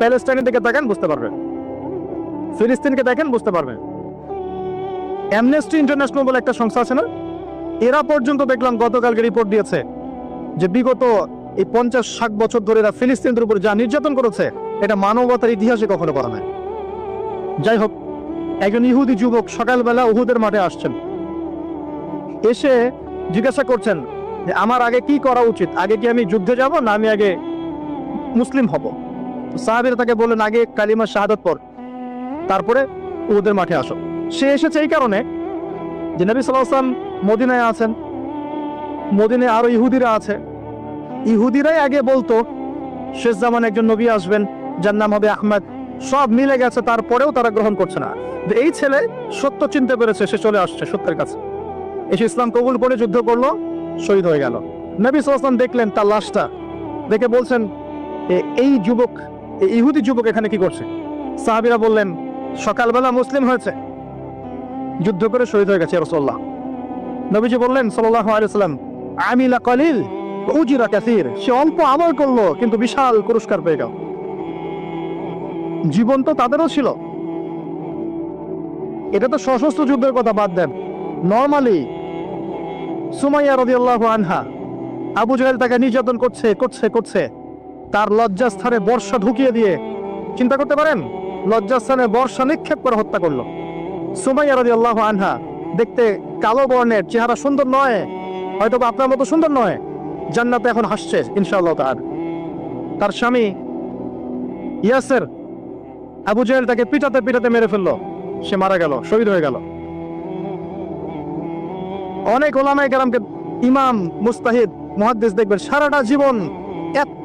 প্যালেস্টাইনের দিকে দেখেন বুঝতে পারবেন। ফিলিস্তিনকে দেখেন, বুঝতে পারবেন। অ্যামনেস্টি ইন্টারন্যাশনাল বলে একটা সংস্থা আছে না? এরা পর্যন্ত দেখলাম গতকালকে রিপোর্ট দিয়েছে যে বিগত এই পঞ্চাশ ষাট বছর ধরে এরা ফিলিস্তিনদের উপর যা নির্যাতন করেছে, এটা মানবতার ইতিহাসে কখনো করা নাই। যাই হোক, একজন ইহুদি যুবক সকালবেলা উহুদের মাঠে আসছেন। এসে জিজ্ঞাসা করছেন যে, আমার আগে কি করা উচিত? আগে কি আমি যুদ্ধে যাব না আমি আগে মুসলিম হব? সাহাবিরা তাকে বললেন, আগে কালিমা শাহাদত পর তারপরে উহুদের মাঠে আসো। সে এসেছে এই কারণে যে নবী সাল্লাম মদিনায় আছেন, মদিনায় আরও ইহুদিরা আছে। ইহুদিরাই আগে বলতো, শেষ জামান একজন নবী আসবেন, যার নাম হবে আহমেদ। সব মিলে গেছে, তারপরেও তারা গ্রহণ করছে না। এই ছেলে সত্য চিনতে পেরেছে, সে চলে আসছে সত্যের কাছে। এসে ইসলাম কবুল করে যুদ্ধ করল, শহীদ হয়ে গেল। নবী সাল্লাম দেখলেন তার লাশটা, দেখে বলছেন, "এ- এই যুবক এই ইহুদি যুবক এখানে কি করছে? সাহাবিরা বললেন, সকালবেলা মুসলিম হয়েছে। যুদ্ধ করে শহীদ হয়ে গেছে রসল্লাহ নবীজি বললেন আলাইসাল্লাম আমিলা কলিল, উজিরা কাসির। সে অল্প আমল করল, কিন্তু বিশাল পুরস্কার পেয়ে গেল। জীবন তো তাদেরও ছিল। এটা তো সশস্ত্র যুদ্ধের কথা বাদ দেন। নর্মালি, সুমাইয়া রদিয়াল্লাহ আনহা, আবু জাহেল তাকে নির্যাতন করছে করছে করছে। তার লজ্জাস্থানে বর্ষা ঢুকিয়ে দিয়ে। চিন্তা করতে পারেন? লজ্জাস্থানে বর্ষা নিক্ষেপ করে হত্যা করল। সুমাইয়া রদিয়াল্লাহ আনহা দেখতে কালো বর্ণের চেহারা সুন্দর নয় হয়তো আপনার মতো সুন্দর নয়। জান্নাতে এখন হাসছে, ইনশাআল্লাহ তার তার স্বামী ইয়াসের আবু জাহেল তাকে পিটাতে পিটাতে মেরে ফেলল। সে মারা গেল, শহীদ হয়ে গেল। অনেক ওলামায়ে কেরামকে ইমাম, মুস্তাহিদ, মুহাদ্দিস দেখবেন সারাটা জীবন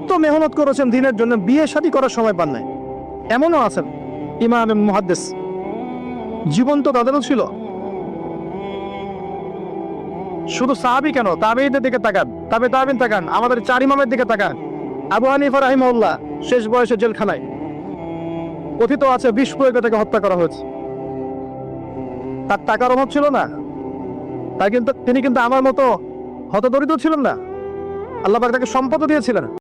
এত মেহনত করেছেন, দিনের জন্য বিয়ে শাদী করার সময় পান নাই। এমনও আছেন ইমাম এবং জীবন তো তাদেরও ছিল। শুধু সাহাবি কেন? তাবেইদের দিকে তাকান। তাবে তাবিন তাকান, আমাদের চার ইমামের দিকে তাকান। আবু হানিফা রাহিমাউল্লাহ শেষ বয়সে জেলখানায়। কথিত আছে বিষ প্রয়োগে তাকে হত্যা করা হয়েছে। তার টাকার অভাব ছিল না। তাই কিন্তু তিনি কিন্তু আমার মতো হতদরিদ্র ছিলেন না। আল্লাহ তাকে সম্পদ দিয়েছিলেন।